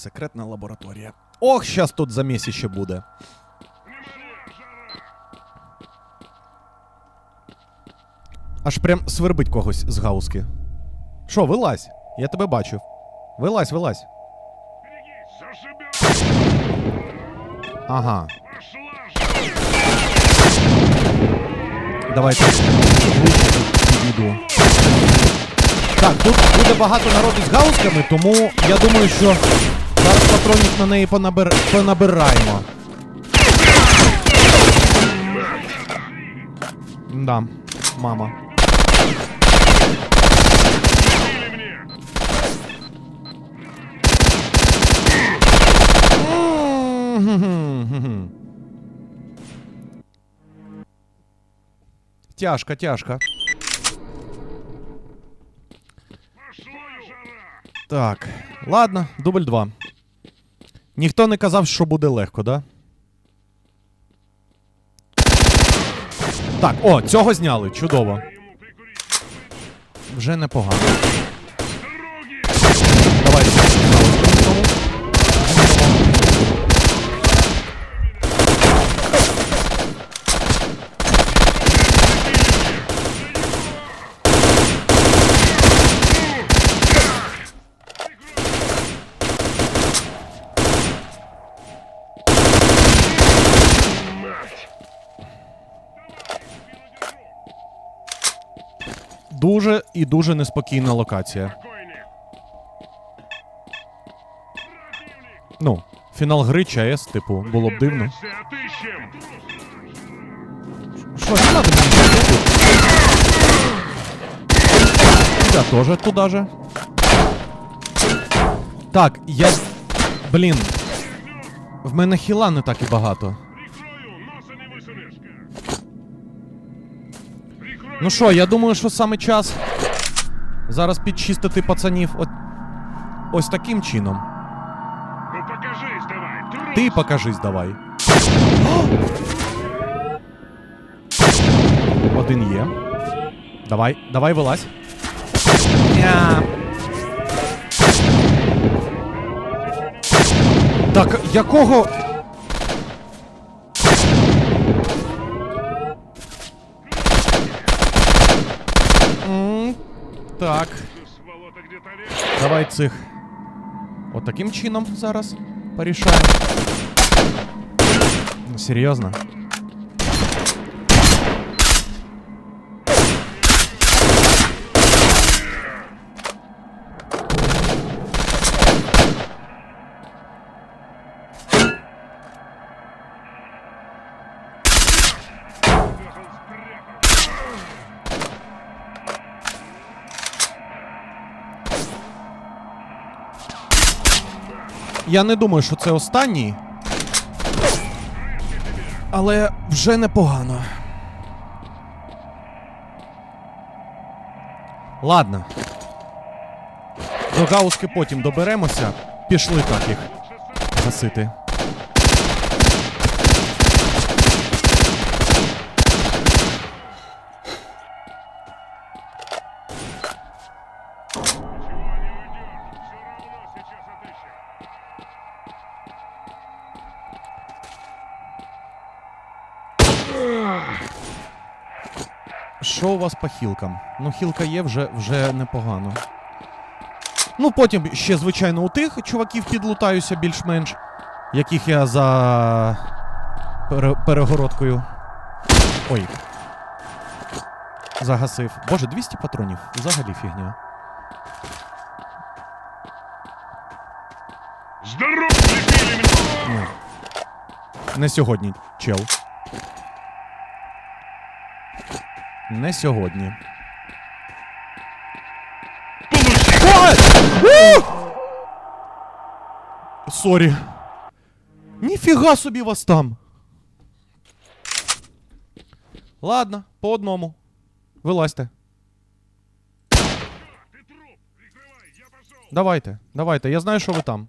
Секретна лабораторія. Ох, щас тут замісіще буде. Аж прям свербить когось з гауски. Що, вилазь? Я тебе бачив. Вилазь, вилазь. Ага. Давайте. Так, тут буде багато народу з гаусками, тому я думаю, що зараз патронів на неї понабир... понабираємо. Да, мама. М-м-м-м-м. Тяжко, тяжко. Так, ладно, дубль 2. Ніхто не казав, що буде легко, да? Так, о, цього зняли, чудово. Вже непогано. Давайте. Дуже і дуже неспокійна локація. Ну, фінал гри ЧАЕС, типу, було б дивно. Що, не надо мені? Я тоже туда же. Так, я. Блін. В мене хіла не так і багато. Ну що, я думаю, що саме час зараз підчистити пацанів от... ось таким чином. Ну покажись давай! Трус! Ти покажись давай. Один є. Давай, давай вилазь. Ня. Так, якого. Так. Давай цих. От таким чином зараз порішаємо. Ну, серйозно? Я не думаю, що це останній. Але вже непогано. Ладно. До гауски потім доберемося. Пішли так їх гасити. Що у вас по хілкам? Ну, хілка є вже, вже непогано. Ну, потім ще, звичайно, у тих чуваків підлутаюся більш-менш, яких я за пере- перегородкою. Ой. Загасив. Боже, 200 патронів. Взагалі фігня. Ну. Не сьогодні, чел. Не сьогодні. Сорі. Ніфіга собі вас там. Ладно, по одному. Вилазьте. Давайте, давайте. Я знаю, що ви там.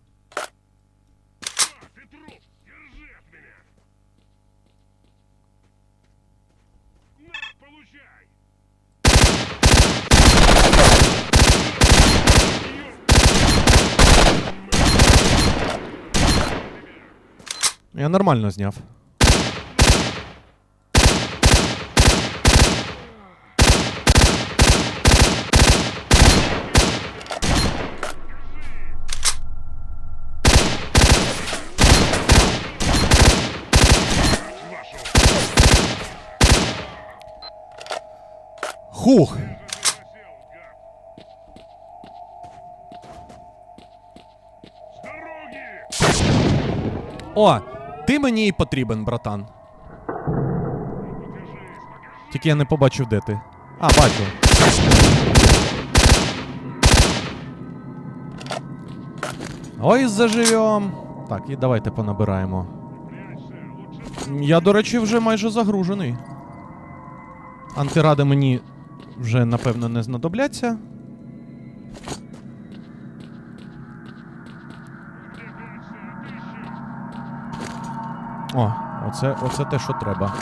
Я нормально зняв. Хух! О! Ти мені і потрібен, братан. Тільки я не побачив, де ти. А, бачу. Ой, заживем. Так, і давайте понабираємо. Я, до речі, вже майже загружений. Антиради мені вже, напевно, не знадобляться. О, оце, оце те, що треба.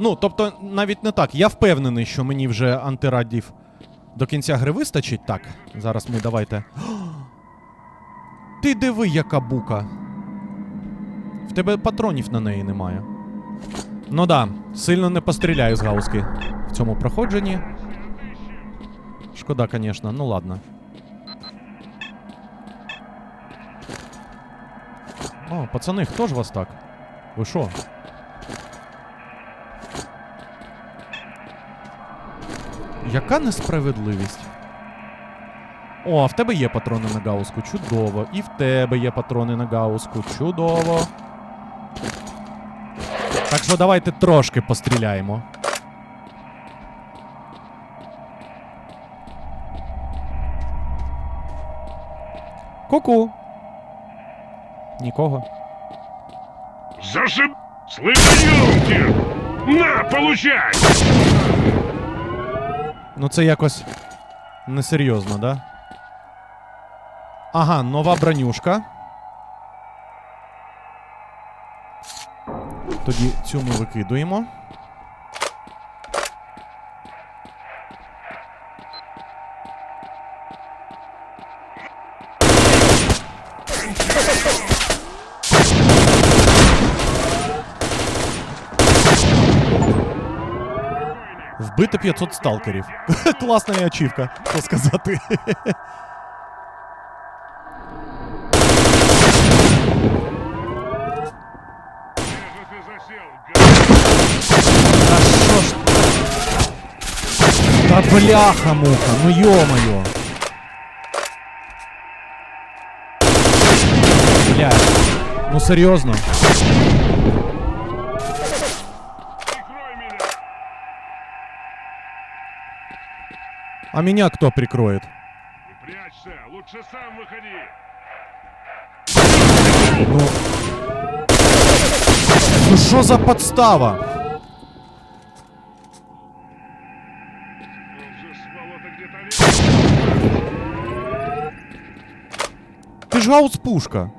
Ну, тобто, навіть не так. Я впевнений, що мені вже антирадів до кінця гри вистачить. Так, зараз ми давайте. Ти диви, яка бука. В тебе патронів на неї немає. Ну да, сильно не постріляю з гауски в цьому проходженні. Шкода, звісно, ну ладно. О, пацани, хто ж вас так? Ви що? Яка несправедливість? О, а в тебе є патрони на гауску, чудово. І в тебе є патрони на гауску, чудово. Так що давайте трошки постріляємо. Ку-ку. Нікого. Зашиб... Ёлки! На, получай! Ну це якось несерйозно, да? Ага, нова бронюшка. Тоді цю ми викидуємо. Вбити 500 сталкерів. Класна ачівка, що сказати. Та бляха-муха, ну йо-моє. Блядь. Ну меня! А меня кто прикроет? Не прячься, лучше сам выходи! Ну. Ну що за подстава? гаус-пушка.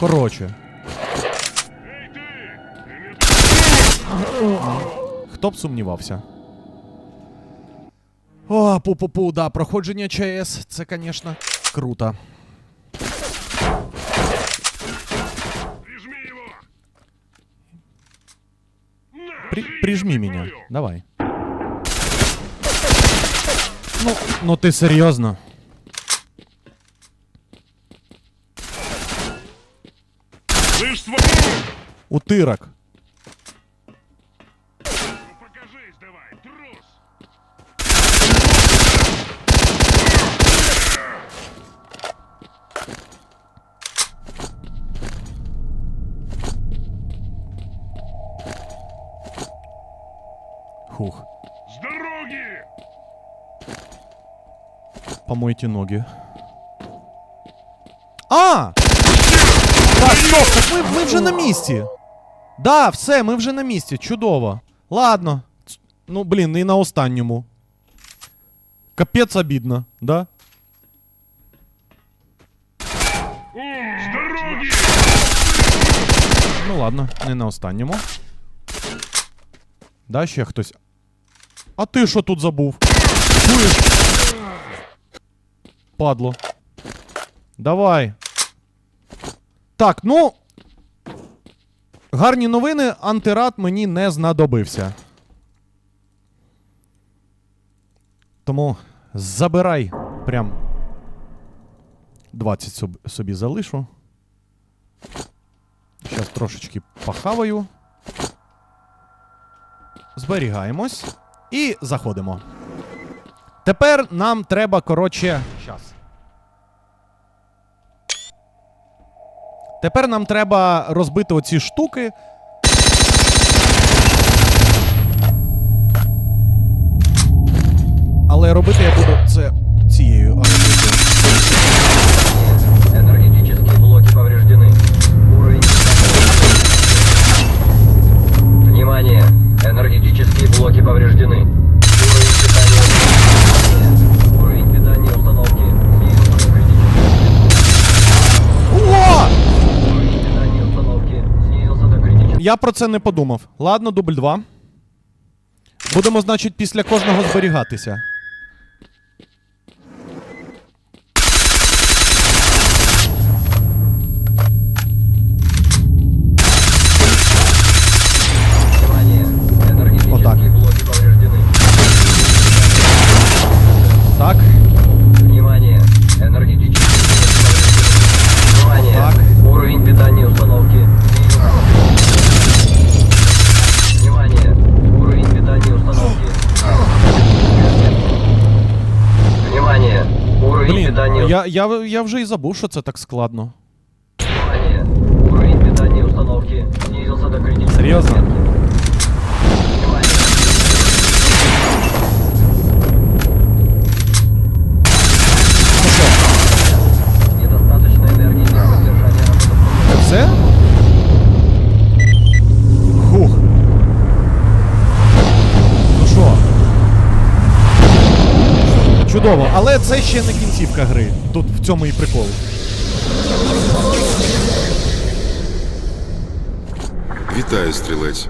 Короче. Хто б сумнівався? О, пу-пу-пу, да, проходження ЧС, це, звісно, круто. При, прижми меня. Давай. Ну, ну ти серйозно? Слышь, свободу! Утирок. Ну покажись давай, трус! Хух. С дороги! Помойте ноги. А! да стоп, так ми, ми вже на месте. Да, все, ми вже на месте, Чудово. Ладно. Ну, блин, и на останньому. Капец обидно, да? Ну ладно, не на останньому. Да, ще хтось. А ты что тут забыл? Падло. Давай. Так, ну. Гарні новини, антирад мені не знадобився. Тому забирай прям 20 соб- собі залишу. Зараз трошечки похаваю. Зберігаємось. І заходимо. Тепер нам треба, коротше. Щас. Тепер нам треба розбити оці штуки. Але робити я буду це цією агресією. Энергетические блоки повреждены. Уровень... Внимание! Энергетические блоки повреждены. Я про це не подумав. Ладно, дубль 2. Будемо, значить, після кожного зберігатися. Я, я, я вже і забув, що це так складно. Внимание! Уровень питания установки снизился до критической Серьезно? Чудово, але це ще не кінцівка гри. Тут в цьому і прикол. Вітаю, стрілець.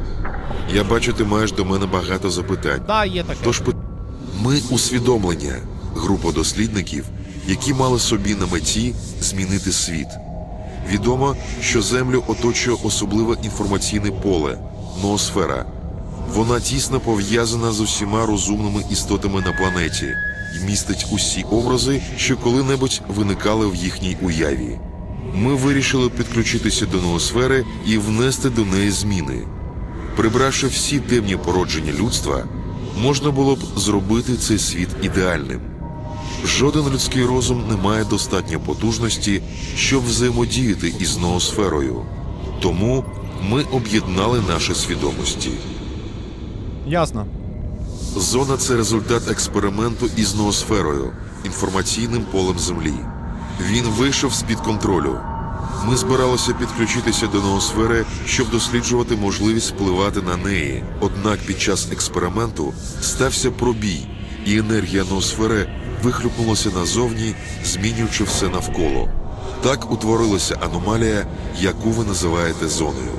Я бачу, ти маєш до мене багато запитань. Да, є таке. Тож пи- ми усвідомлення, група дослідників, які мали собі на меті змінити світ. Відомо, що Землю оточує особливе інформаційне поле ноосфера. Вона тісно пов'язана з усіма розумними істотами на планеті і містить усі образи, що коли-небудь виникали в їхній уяві. Ми вирішили підключитися до ноосфери і внести до неї зміни. Прибравши всі темні породження людства, можна було б зробити цей світ ідеальним. Жоден людський розум не має достатньо потужності, щоб взаємодіяти із ноосферою. Тому ми об'єднали наші свідомості. Ясно. Зона це результат експерименту із ноосферою, інформаційним полем Землі. Він вийшов з-під контролю. Ми збиралися підключитися до ноосфери, щоб досліджувати можливість впливати на неї. Однак під час експерименту стався пробій, і енергія ноосфери вихлюпнулася назовні, змінюючи все навколо. Так утворилася аномалія, яку ви називаєте зоною.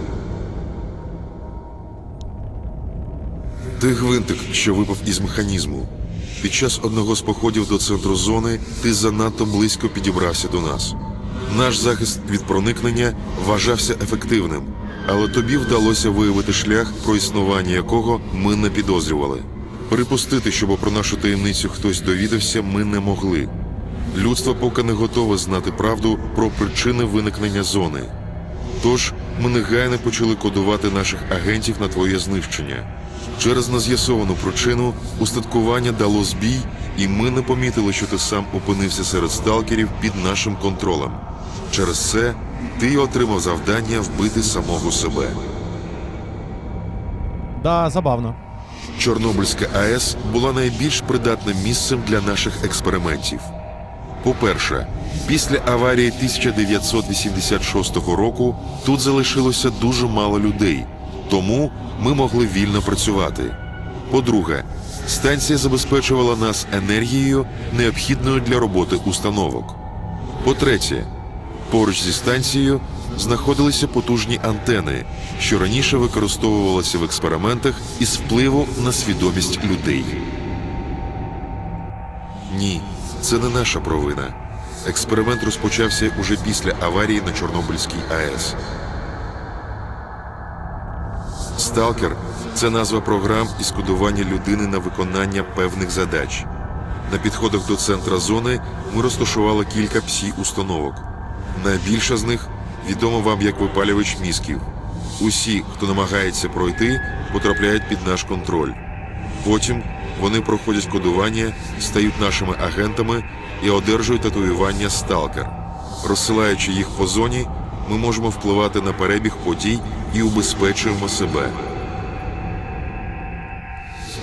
Ти гвинтик, що випав із механізму. Під час одного з походів до центру зони ти занадто близько підібрався до нас. Наш захист від проникнення вважався ефективним, але тобі вдалося виявити шлях, про існування якого ми не підозрювали. Припустити, щоб про нашу таємницю хтось довідався, ми не могли. Людство поки не готове знати правду про причини виникнення зони. Тож ми негайно почали кодувати наших агентів на твоє знищення. Через нез'ясовану причину устаткування дало збій, і ми не помітили, що ти сам опинився серед сталкерів під нашим контролем. Через це ти отримав завдання вбити самого себе. Да, забавно. Чорнобильська АЕС була найбільш придатним місцем для наших експериментів. По-перше, після аварії 1986 року тут залишилося дуже мало людей, тому ми могли вільно працювати. По-друге, станція забезпечувала нас енергією, необхідною для роботи установок. По-третє, поруч зі станцією знаходилися потужні антени, що раніше використовувалися в експериментах із впливу на свідомість людей. Ні, це не наша провина. Експеримент розпочався уже після аварії на Чорнобильській АЕС. Сталкер це назва програм із кодування людини на виконання певних задач. На підходах до центра зони ми розташували кілька псі установок. Найбільша з них відома вам як випалювач мізків. Усі, хто намагається пройти, потрапляють під наш контроль. Потім вони проходять кодування, стають нашими агентами і одержують татуювання Сталкер. Розсилаючи їх по зоні, ми можемо впливати на перебіг подій і убезпечуємо себе.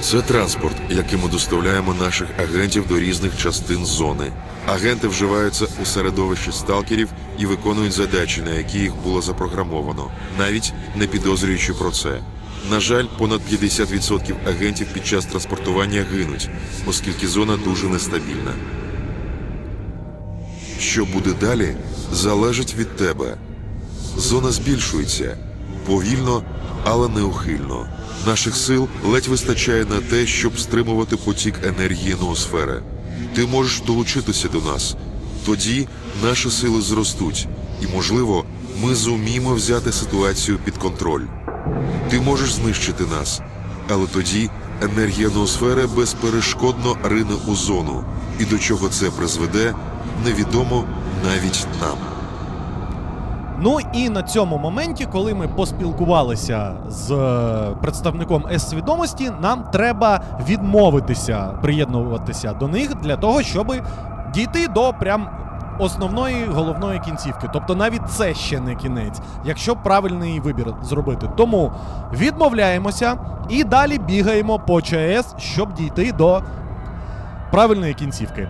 Це транспорт, яким ми доставляємо наших агентів до різних частин зони. Агенти вживаються у середовищі сталкерів і виконують задачі, на які їх було запрограмовано, навіть не підозрюючи про це. На жаль, понад 50% агентів під час транспортування гинуть, оскільки зона дуже нестабільна. Що буде далі, залежить від тебе. Зона збільшується повільно, але неухильно. Наших сил ледь вистачає на те, щоб стримувати потік енергії ноосфери. Ти можеш долучитися до нас. Тоді наші сили зростуть, і, можливо, ми зуміємо взяти ситуацію під контроль. Ти можеш знищити нас, але тоді енергія ноосфери безперешкодно рине у зону, і до чого це призведе, невідомо навіть нам. Ну і на цьому моменті, коли ми поспілкувалися з е, представником С-свідомості, нам треба відмовитися приєднуватися до них для того, щоб дійти до прям основної головної кінцівки. Тобто навіть це ще не кінець, якщо правильний вибір зробити. Тому відмовляємося і далі бігаємо по ЧАЕС, щоб дійти до правильної кінцівки.